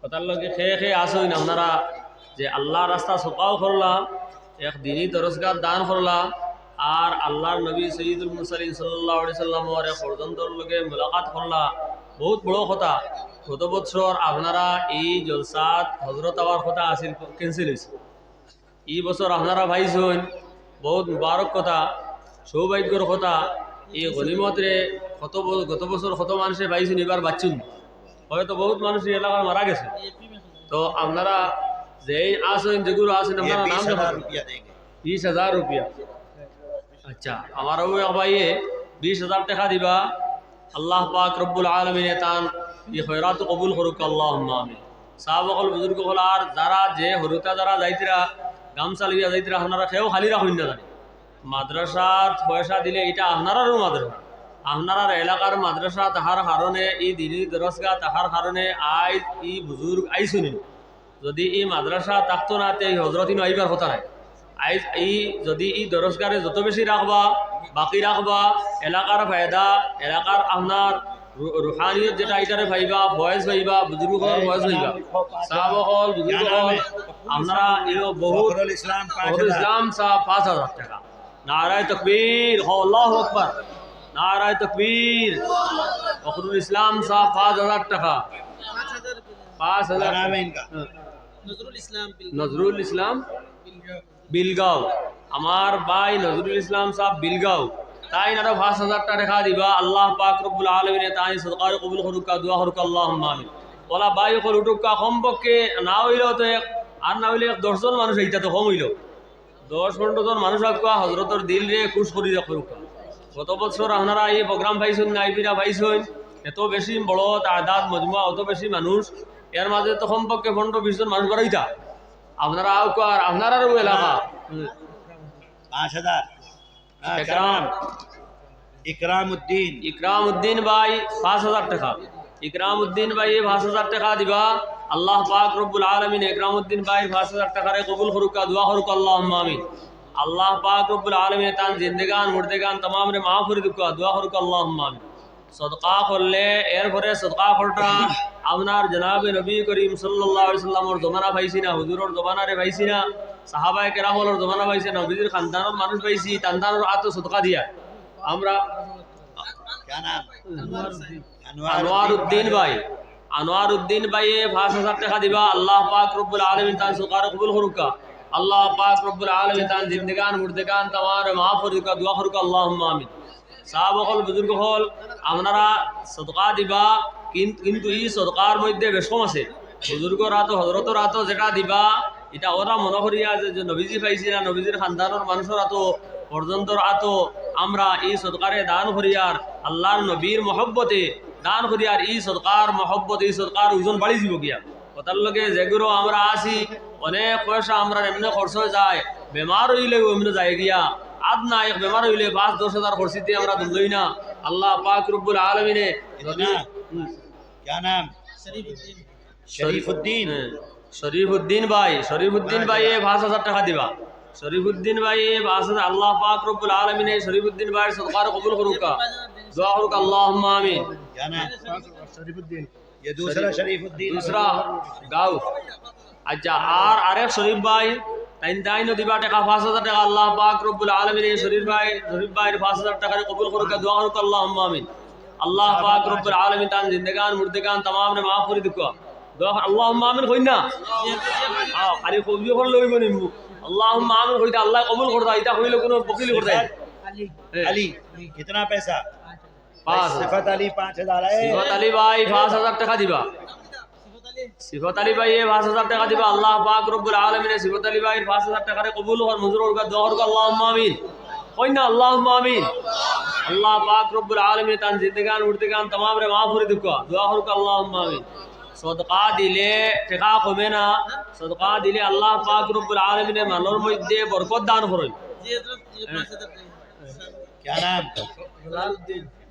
কথার লগে খেয়ে খেয়ে আসইন আপনারা? যে আল্লাহ রাস্তা সকাও করলাম এক দিনই দরজগার দান করলাম আর আল্লাহর নবী সঈদুল মুসালিম সাল্লাহ সাল্লামর এক পর্যন্তর লগে মোলাকাত করলা। বহুত বড় কথা। গত বছর আপনারা এই জলসাত হজরত আওয়ার কথা আসিল ক্যান্সেল হয়েছে এই বছর আপনারা ভাইছেন, বহুত মুবারক কথা, সৌভাগ্যর কথা। এই গনিমতরে কত গত বছর কত মানুষে পাইছেন এবার বাচ্চুন হয়তো বহুত মানুষ এই এলাকায় মারা গেছে। তো আপনারা যে আসেন যেগুলো আসেন আপনারা নাম বিশ হাজার রুপিয়া আচ্ছা আমার ভাই বিশ হাজার টাকা দিবা। আল্লাহ পাক রব্বুল আলমিনে তান এই হৈরাত কবুল করুক আল্লাহ আমি সাহাবকল বুজুর্গ হল আর যারা যে হরুতা যারা যাইতিরা গামছা লিয়া যাইতিরা আপনারা সেও খালি রাখুন না জানি। মাদ্রাসার পয়সা দিলে এটা আপনারও মাদ্রাসা। আপনার এলাকার মাদ্রাসা তাহার কারণে ই দিনী দরসগা তাহার কারণে আই ই বুজুর্গ আইসুনি যদি ই মাদ্রাসা তাকতো না তে হজরত ইনো আইবার কথা নাই। আইজ ই যদি ই দরসগারে যত বেশি রাখবা বাকি রাখবা এলাকার ফায়দা এলাকার আপনার রুহানিয়ত যেটা এটারে ভাইবা ভয়েস ভাইবা বুজুর্গর ভয়েস ভাইবা সাহাব হল বুজুর্গ হল আমরা এও বহু ইসলাম ইসলাম সাহ পাঁচ হাজার টাকা। নারায় তকবীর আল্লাহ আকবার। হ্যাঁ। বিলগাঁও। আমার ভাই নজরুল ইসলাম সাহেব বিলগাঁও। তাই পাঁচ হাজার টাকা দেখা দিবা। আল্লাহ পাক আলমিনে তাই সরকার কবুল আল্লাহ মামিন ওলা বাই উটুকা কমপক্ষে না হইলেও তো এক আর না হইলে এক দশজন মানুষ এইটা তো কম হইল। দশ পনেরো জন মানুষ আকা হজরতর দিল রে খুশ করি রাখুকা গত বছর আপনারা এই প্রোগ্রাম পাইছেন গাইপিরা পাইছেন। এত বেশি বড় তাদাদ মজমুয়া অত বেশি মানুষ। এর মাঝে তো সম্পর্কে পনেরো বিশ জন মানুষ বাড়াইতা আপনারা আর আপনারা এলাকা? পাঁচ হাজার ইকরাম উদ্দিন ইকরাম উদ্দিন ভাই পাঁচ হাজার টাকা। ইকরাম উদ্দিন ভাই পাঁচ হাজার টাকা দিবা। আল্লাহ পাক রব্বুল আলমিন ইকরাম উদ্দিন ভাই পাঁচ হাজার টাকারে কবুল করুকা দোয়া করুক আল্লাহ আমিন। আল্লাহ পাক রব্বুল আলমিনে তান জিন্দেগান, মুর্দেগান তামাম রে মাহফুরি দুঃখ দোয়া হরুক আল্লাহ মামি সদকা করলে, এরপরে সদকা করটা আপনার জনাবে নবী করিম সাল্লাহ সাল্লামর জমানা পাইছি না, হুজুরর জমানারে পাইছি না, সাহাবায় কেরামলর জমানা পাইছে না, নবীজির খানদানর মানুষ পাইছি, তান্দানোর আত সদকা দিয়া। আমরা আনোয়ার উদ্দিন ভাই, আনোয়ার উদ্দিন ভাইয়ে পাঁচ হাজার টাকা দিবা, আল্লাহ পাক রব্বুল আলমিন তান সদকার কবুল হরুকা আল্লাহ পাক রব্বুল আলমিন তান জিন্দিগান, মুর্দেগান তোমার মাফ করুকা দোয়া করুকা আল্লাহ আমিন। সাহাব হল বুজুর্গ হল আপনারা সদকা দিবা, কিন- কিন্তু এই সদকার মধ্যে বেশম আছে। বুজুর্গর হাতো হজরতর হাতো যেটা দিবা, এটা ওরা মনে করিয়া যে নবীজি পাইছি না, নবীজির খানদানোর মানুষের হাতো পর্যন্তর হাতো আমরা এই সদকারে দান করিয়ার আল্লাহর নবীর মহব্বতে দান করিয়ার এই সদকার মহব্বত, এই সদকার ওজন বাড়ি যাব গিয়া ওটার লগে যেগুলো আমরা আসি অনেক পয়সা আমরা এমনি খরচ হয়ে যায় বেমার হইলে এমনি যায় গিয়া আদ না এক বেমার হইলে পাঁচ দশ হাজার খরচি দিয়ে আমরা দুলই না। আল্লাহ পাক রব্বুল আলমিনে নাম? শরীফুদ্দিন। হ্যাঁ, শরীফুদ্দিন ভাই শরীফুদ্দিন ভাই এ পাঁচ হাজার টাকা দিবা। শরীফুদ্দিন ভাই এ পাঁচ হাজার আল্লাহ পাক রব্বুল আলমিনে শরীফুদ্দিন ভাই সৎকার কবুল করুক দোয়া করুক আল্লাহ আমিন। শরীফুদ্দিন। ये दूसरा शरीफ उद्दीन দুসরা গাও আচ্ছা আর আরেক শরীফ ভাই তাইন তাইন দিবা টাকা পাঁচ হাজার টাকা আল্লাহ পাক রব্বুল আলমিনে শরীফ ভাই শরীফ ভাই পাঁচ হাজার টাকারে কবুল করুকা দোয়া করুক আল্লাহ আমিন আল্লাহ পাক রব্বুল আলমিন তান জিন্দেগান মুর্দেগান তমাম রে মাফ করে দিকা দোয়া আল্লাহ আমিন কই না আও, খালি কবুল করলে হইব নিমু আল্লাহ আমিন কইতা আল্লাহ কবুল করতা এটা কইলে কোনো বকিলি করতা अली कितना पैसा পাঁচ সিফাত পাঁচ হাজার সিফাত দিবা। সিফত আলী ভাই পাঁচ হাজার টাকা দিবা। আল্লাহ পাক রব্বুল আলমিনে সিফত আলী পাঁচ হাজার টাকারে কবুল হর মজুর হরকা দহর আল্লাহ আমিন। ওই না আল্লাহ আমিন। আল্লাহ পাক রব্বুল আলমিনে তান জিতে গান উঠতে গান তমাম রে মাফ করে দুঃখ দোয়া হরকা আল্লাহ আমিন। দিলে টেকা কমে না। সদকা দিলে আল্লাহ পাক রব্বুল আলমিনে মানর মধ্যে বরকত দান করই জি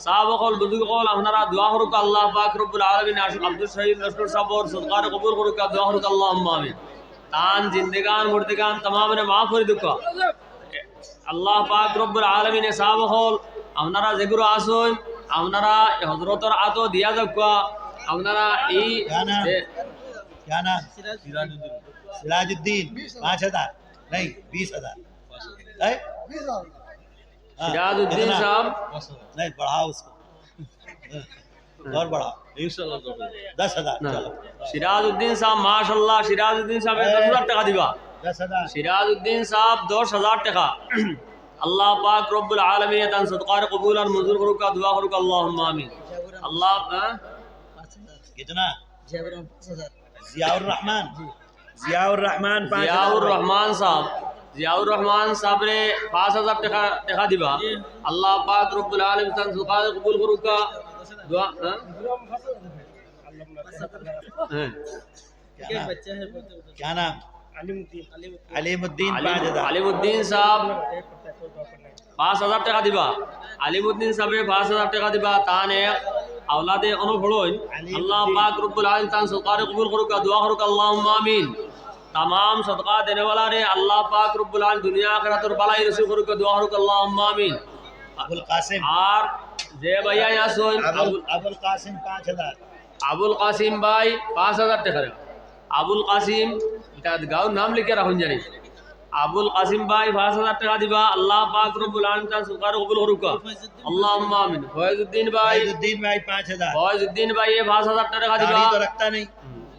সাহাবকল বন্ধুকল আপনারা দোয়া আব্দুল শহীদ নসরুল সাবর সৎকার কবুল করুক দোয়া করুক আল্লাহ আমিন। তান যেগুলো আসুন আপনারা হজরতর আতো দিয়া যাক আপনারা এই সিরাজুদ্দিন। পাঁচ হাজার। सिराजुद्दीन कितना? साहब नहीं बढ़ाओ उसको और बढ़ाओ दस हजार না चलो সিরাজউদ্দিন সাহেব মাশাল্লাহ সিরাজউদ্দিন সাহেব দশ হাজার টাকা দিবা दस हजार সিরাজউদ্দিন সাহেব দশ হাজার টাকা আল্লাহ পাক রব্বুল আলমিন তান সদকার কবুল আর মঞ্জুর করুক দোয়া করুক আল্লাহ আমিন আল্লাহ হ্যাঁ? कितना जयपुर में पाँच हजार जियाउर रहमान जियाउर रहमान पाँच জিয়াউর हजार রহমান সাহেব জিয়াউর রহমান সাহেবরে পাঁচ হাজার টাকা টাকা দিবা আল্লাহ পাক রব্বুল আলমিন তান সদকার কবুল করুক দোয়া হ্যাঁ? হ্যাঁ क्या एक नाम बच्चा है बोलते बोलते क्या नाम अलीमुद्दीन अलीमुद्दीन अलीमुद्दीन पाँच हजार আলিমুদ্দিন সাহেব পাঁচ হাজার টাকা দিবা আলিমুদ্দিন সাহেবে পাঁচ হাজার টাকা দিবা তান এক আওলাদে অনুভড়ই আল্লাহ পাক রব্বুল আলামিন তান সদকার কবুল করুক দোয়া করুক আল্লাহুম্মা আমিন तमाम सदका देने वाला रे अल्लाह पाक रब्बुल आलमीन दुनिया आखिरत और भलाई रसूल करुक दुआ करुक अल्लाहुम्मा आमीन अबुल कासिम আর যে ভাইয়া আসুন अबुल अबुल कासिम पाँच हजार আবুল কাসিম ভাই পাঁচ হাজার টাকা দেবে। আবুল কাসিম এটা গাঁর নাম লিখে রাখুন জানি আবুল কাসিম ভাই পাঁচ হাজার টাকা দিবা আল্লাহ পাক রব্বুল আলম তার সুকার কবুল করুক আল্লাহ আমিন ফয়েজউদ্দিন ভাই फैजुद्दीन भाई पाँच हजार ফয়েজউদ্দিন ভাই এ পাঁচ হাজার টাকা দিবা दाढ़ी तो रखता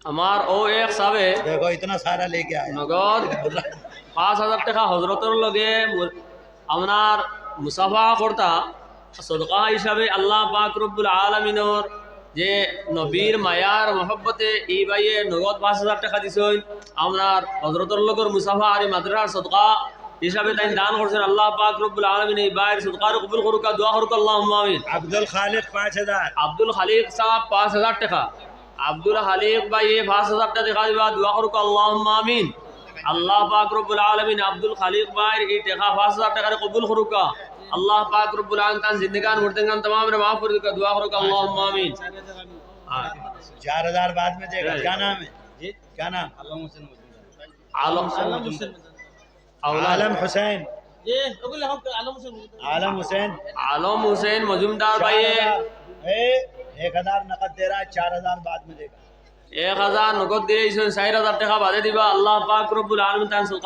আমার ও এক সাবে দেখো ইতনা সারা লেকে আয়। নগদ পাঁচ হাজার টাকা হজরতের লগে আপনার মুসাফা করতা সদকা হিসাবে আল্লাহ পাক রব্বুল আলমিনর যে নবীর মায়ার মহব্বতে এই ভাইয়ে নগদ পাঁচ হাজার টাকা দিছেন আপনার হজরতর লোকের মুসাফা আর মাদ্রার সদকা হিসাবে তাই দান করছেন আল্লাহ পাক রব্বুল আলমিন এই ভাইয়ের সদকার কবুল করুক দোয়া করুক আল্লাহ আমিন। আব্দুল খালিক পাঁচ হাজার। আব্দুল খালিক সাহেব পাঁচ হাজার টাকা। আব্দুল খালিক ভাই এ পাঁচ হাজার টাকা দেখা দিবা দোয়া করুক আল্লাহ আমিন আল্লাহ পাক রব্বুল আলমিন আব্দুল খালিক ভাই এই টাকা পাঁচ হাজার টাকার কবুল করুক আল্লাহ পাক রব্বুল আলমিন তান জিন্দিগান মুর্দিগান तमाम রে মাফ করে দিকা দোয়া করুক আল্লাহ আমিন হ্যাঁ। चार हजार बाद में देगा है। क्या नाम है क्या नाम আলম आलम हुसैन আওলাদ आलम हुसैन ये अबुल हम आलम हुसैन आलम हुसैन عالم حسین عالم حسین۔ مزمدار بھائی ہے ایک ہزار نقد دے رہا ہے چار ہزار بعد میں دے گا۔ ایک ہزار نقد دے اس میں سائر ہزار ٹکا بھادے دیبا اللہ پاک رب العالمین تعالیٰ